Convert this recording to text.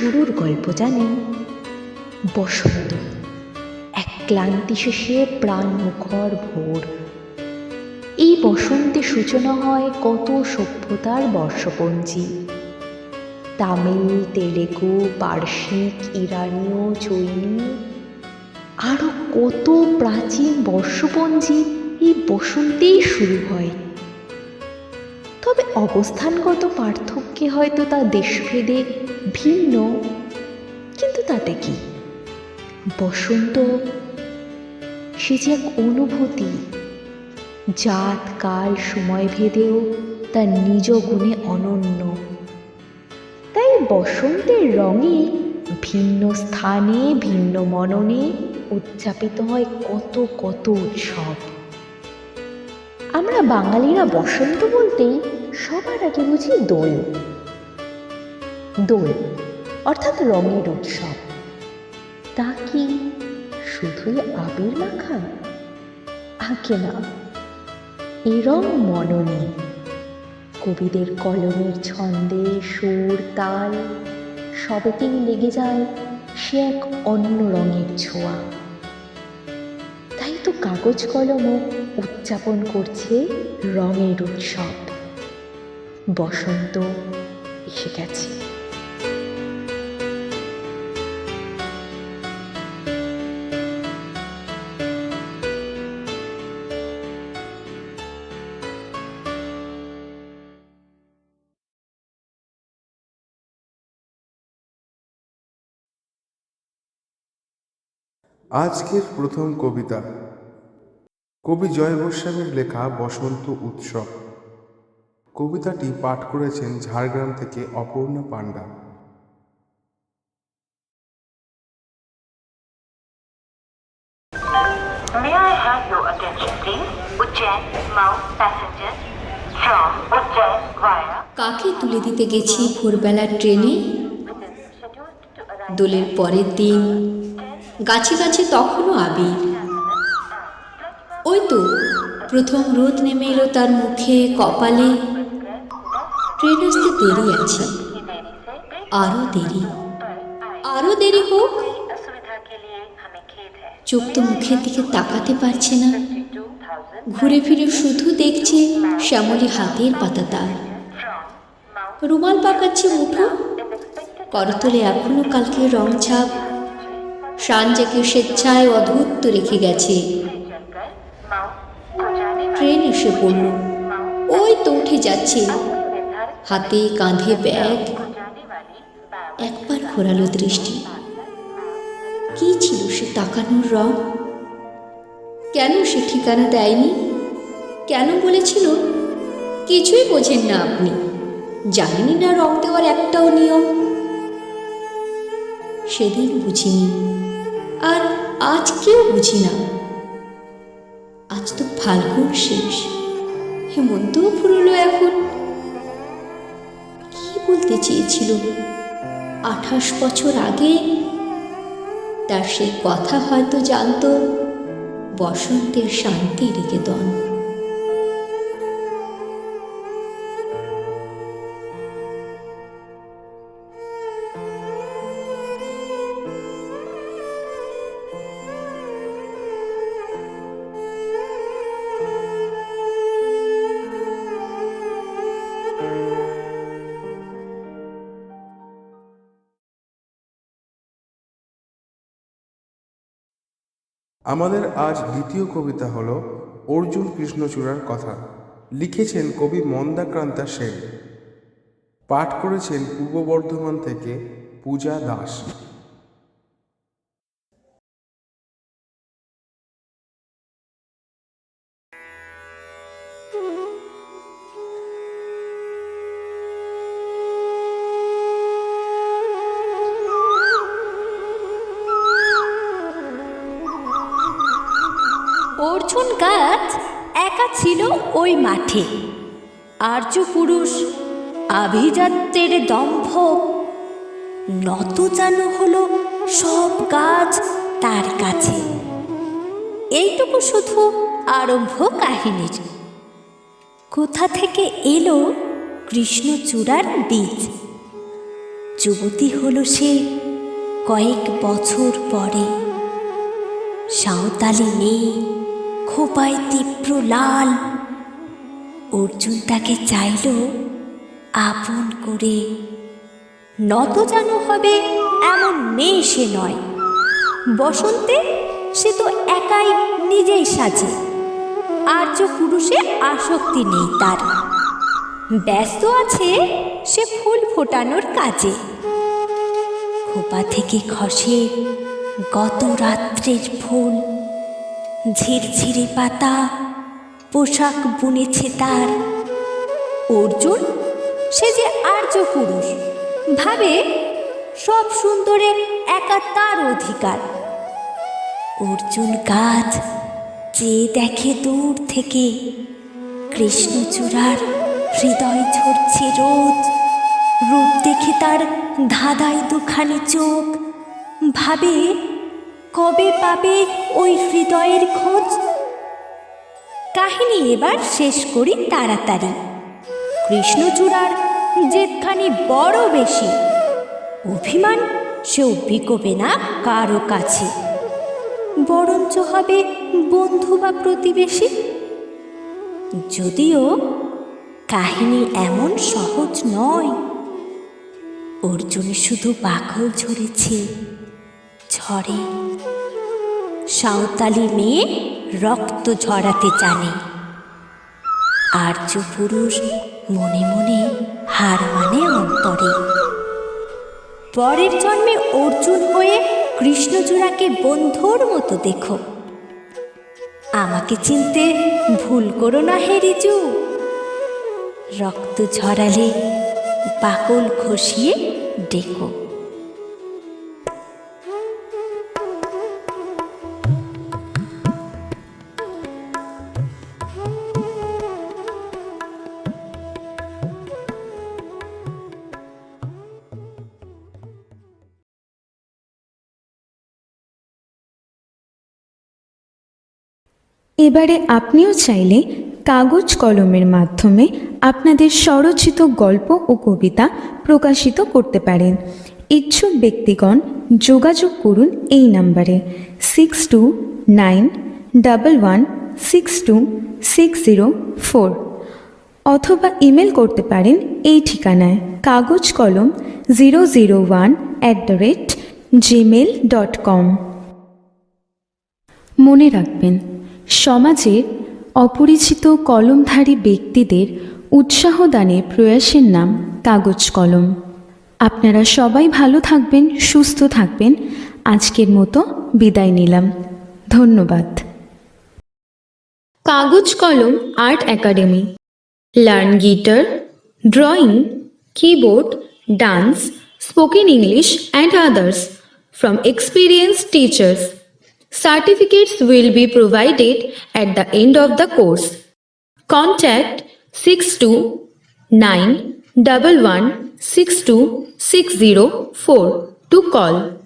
শুরুর গল্প জানেন বসন্ত, এক ক্লান্তি শেষে প্রাণ মুখর ভোর। এই বসন্তে সূচনা হয় কত সভ্যতার বর্ষপঞ্জি। তামিল, তেলেগু পার্শ্বিক ইরানীয়, চৈনী আরও কত প্রাচীন বর্ষপঞ্জি এই বসন্তেই শুরু হয়। তবে অবস্থানগত পার্থক্যে হয়তো তা দেশভেদে ভিন্ন, কিন্তু তাতে কি? বসন্ত, সে যে এক অনুভূতি, জাত, কাল, সময় ভেদেও তার নিজ গুণে অনন্য। তাই বসন্তের রঙে ভিন্ন স্থানে, ভিন্ন মননে উদযাপিত হয় কত কত উৎসব। আমরা বাঙালিরা বসন্ত বলতেই সবার আগে বুঝি দোল। দোল, অর্থাৎ রঙের উৎসব। তা কি শুধুই আবির মাখা? আগে না। এ রং মননে। কবিদের কলমের ছন্দে সুর, তাল সবেতেই লেগে যায় সে এক অন্য রঙের ছোঁয়া। তাই তো কাগজ কলমও উদযাপন করছে রঙের উৎসব। বসন্ত এসে গেছে। আজকের প্রথম কবিতা। কবি জয় গোস্বামীর লেখা বসন্ত উৎসব। কবিতাটি পাঠ করেছেন ঝাড়গ্রাম থেকে অপর্ণা পাণ্ডা। কাকে তুলে দিতে গেছি ভোরবেলার ট্রেনে? দোলের পরের দিন। গাছে গাছে তখনও আবির। ওই তো, প্রথম রোদ নেমে এলো তার মুখে, কপালে। ট্রেন আসতে দেরি আছে। আরও দেরি। আরও দেরি হোক। চোখ তো মুখের দিকে তাকাতে পারছে না। ঘুরে ফিরে শুধু দেখছে শ্যামলি হাতের পাতা তার রুমাল পাকাচ্ছে মুঠো। করতলে এখনও কালকে রং ছাপ। সাঞ্জে স্বেচ্ছায় অধূর্ত রেখে গেছে। ট্রেন এসে পড়ল। ওই তো উঠে যাচ্ছে। হাতে কাঁধে ব্যাগ। একবার ঘোরালো দৃষ্টি। কি ছিল সে তাকানোর রং? কেন সে ঠিকানা দেয়নি? কেন বলেছিল? কিছুই বোঝেন না আপনি। জানেনি না রং দেওয়ার একটাও নিয়ম। সেদিন বুঝিনি। আজকেও বুঝি না। আজ তো ফাল্গুন শেষ। হেমন্তও ফুরলো এখন। কি বলতে চেয়েছিল? আঠাশ বছর আগে তার সেই কথা হয়তো জানতো বসন্তের শান্তি নিকেতন। আমাদের আজ দ্বিতীয় কবিতা হল অর্জুন কৃষ্ণচূড়ার কথা। লিখেছেন কবি মন্দাক্রান্তা সেন। পাঠ করেছেন পূর্ব বর্ধমান থেকে পূজা দাস। অর্জুন গাছ একা ছিল ওই মাঠে। আর্য পুরুষ আভিজাত্যের দম্ভ। নত যেন হলো সব গাছ তার কাছে। এইটুকু শুধু আরম্ভ কাহিনীর। কোথা থেকে এলো কৃষ্ণচূড়ার বীজ? যুবতী হলো সে কয়েক বছর পরে। সাঁওতালি মেয়ে খোপায় তীব্র লাল। অর্জুন তাকে চাইল আপন করে। নত যেন হবে এমন মেয়ে সে নয়। বসন্তে সে তো একাই নিজেই সাজে। আর্য পুরুষে আসক্তি নেই তার। ব্যস্ত আছে সে ফুল ফোটানোর কাজে। খোপা থেকে খসে গত রাত্রের ফুল। ঝিরঝিরে পাতা, পোশাক বুনেছে তার। অর্জুন, সে যে আর্য পুরুষ, ভাবে সব সুন্দরে একা তার অধিকার। অর্জুন গাছ যে দেখে দূর থেকে, কৃষ্ণচূড়ার হৃদয় ঝরছে রোজ। রূপ দেখে তার ধাঁধায় দুখানি চোখ, ভাবে কবে পাবে ওই হৃদয়ের খোঁজ? কাহিনী এবার শেষ করি তাড়াতাড়ি। কৃষ্ণচূড়ার জেদখানি বড় বেশি। অভিমান সেও বিকোবে না কারও কাছে। বরঞ্চ হবে বন্ধু বা প্রতিবেশী। যদিও কাহিনী এমন সহজ নয়, অর্জুন শুধু বাকল ঝরেছে। ঝরে সাঁওতালি মেয়ে রক্ত ঝরাতে জানে। আর্য পুরুষ মনে মনে হার মানে অন্তরে। পরের জন্মে অর্জুন হয়ে কৃষ্ণচূড়াকে বন্ধুর মতো দেখো। আমাকে চিনতে ভুল করো না হে রিজু। রক্ত ঝরালে বাকল খসিয়ে ডেকো। এবারে আপনিও চাইলে কাগজ কলমের মাধ্যমে আপনাদের স্বরচিত গল্প ও কবিতা প্রকাশিত করতে পারেন। ইচ্ছুক ব্যক্তিগণ যোগাযোগ করুন এই নাম্বারে six two nine double one six two six zero four অথবা ইমেল করতে পারেন এই ঠিকানায় Kagoj Kolom zero zero one at the rate Gmail dot com মনে রাখবেন সমাজের অপরিচিত কলমধারী ব্যক্তিদের উৎসাহ দানের প্রয়াসের নাম কাগজ কলম। আপনারা সবাই ভালো থাকবেন সুস্থ থাকবেন। আজকের মতো বিদায় নিলাম। ধন্যবাদ। Kagoj Kolom art academy. Learn guitar drawing keyboard, dance, spoken English, and others from experienced teachers. Certificates will be provided at the end of the course. Contact 6291162604 to call